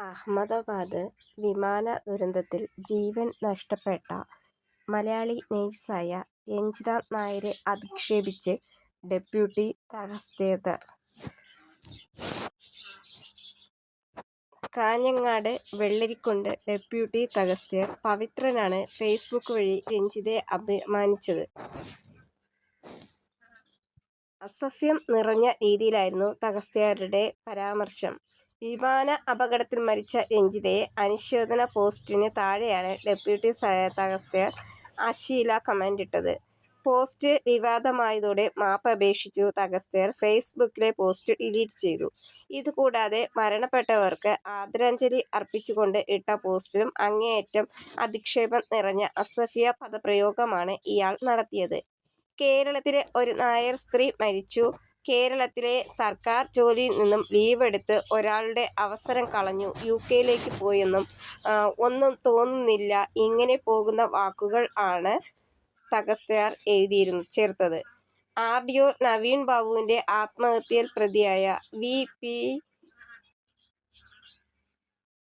അഹമ്മദാബാദ് വിമാന ദുരന്തത്തിൽ ജീവൻ നഷ്ടപ്പെട്ട മലയാളി നേഴ്സായ രഞ്ജിത നായരെ അധിക്ഷേപിച്ച് ഡെപ്യൂട്ടി തഹസിൽദാർ. കാഞ്ഞങ്ങാട് വെള്ളരിക്കുണ്ട് ഡെപ്യൂട്ടി തഹസിൽദാർ പവിത്രനാണ് ഫേസ്ബുക്ക് വഴി രഞ്ജിതയെ അഭിമാനിച്ചത് അസഭ്യം നിറഞ്ഞ രീതിയിലായിരുന്നു തഹസിൽദാരുടെ പരാമർശം. വിമാന അപകടത്തിൽ മരിച്ച രഞ്ജിതയെ അനുശോചന പോസ്റ്റിന് താഴെയാണ് ഡെപ്യൂട്ടി തഹസിൽദാർ അശ്ലീല കമന്റിട്ടത് പോസ്റ്റ് വിവാദമായതോടെ മാപ്പ് അപേക്ഷിച്ചു തഹസിൽദാർ ഫേസ്ബുക്കിലെ പോസ്റ്റ് ഡിലീറ്റ് ചെയ്തു. ഇതുകൂടാതെ മരണപ്പെട്ടവർക്ക് ആദരാഞ്ജലി അർപ്പിച്ചുകൊണ്ട് ഇട്ട പോസ്റ്റിലും അങ്ങേയറ്റം അധിക്ഷേപം നിറഞ്ഞ അസഫിയ പദപ്രയോഗമാണ് ഇയാൾ നടത്തിയത്. കേരളത്തിലെ ഒരു നായർ സ്ത്രീ മരിച്ചു. കേരളത്തിലെ സർക്കാർ ജോലിയിൽ നിന്നും ലീവെടുത്ത് ഒരാളുടെ അവസരം കളഞ്ഞു യു കെയിലേക്ക് പോയെന്നും ഒന്നും തോന്നുന്നില്ല ഇങ്ങനെ പോകുന്ന വാക്കുകൾ ആണ് തകസ്തയാർ എഴുതിയിരുന്നു ചേർത്തത്. ആർ. ഡി. ഒ നവീൻ ബാബുവിന്റെ ആത്മഹത്യൽ പ്രതിയായ വി. പി.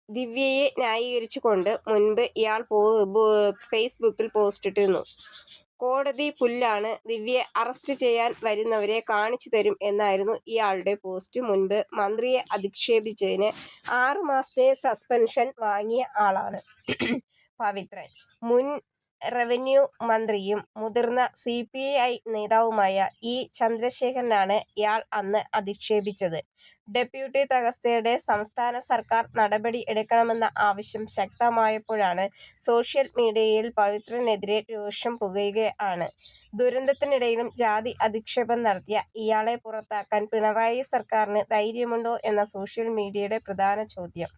ദിവ്യയെ ന്യായീകരിച്ചുകൊണ്ട് മുൻപ് ഇയാൾ ഫേസ്ബുക്കിൽ പോസ്റ്റിട്ടിരുന്നു. കോടതി പുല്ലാണ്, ദിവ്യയെ അറസ്റ്റ് ചെയ്യാൻ വരുന്നവരെ കാണിച്ചു തരും എന്നായിരുന്നു ഇയാളുടെ പോസ്റ്റ്. മുൻപ് മന്ത്രിയെ അധിക്ഷേപിച്ചതിന് ആറുമാസത്തെ സസ്പെൻഷൻ വാങ്ങിയ ആളാണ് പവിത്രൻ. മുൻ റവന്യൂ മന്ത്രിയും മുതിർന്ന സി പി ഐ നേതാവുമായ ഇ. ചന്ദ്രശേഖരനാണ് ഇയാൾ അന്ന് അധിക്ഷേപിച്ചത്. ഡെപ്യൂട്ടി തകസ്തയുടെ സംസ്ഥാന സർക്കാർ നടപടി എടുക്കണമെന്ന ആവശ്യം ശക്തമായപ്പോഴാണ് സോഷ്യൽ മീഡിയയിൽ പവിത്രനെതിരെ രോഷം പുകയുകയാണ്. ദുരന്തത്തിനിടയിലും ജാതി അധിക്ഷേപം നടത്തിയ ഇയാളെ പുറത്താക്കാൻ പിണറായി സർക്കാരിന് ധൈര്യമുണ്ടോ എന്ന സോഷ്യൽ മീഡിയയുടെ പ്രധാന ചോദ്യം.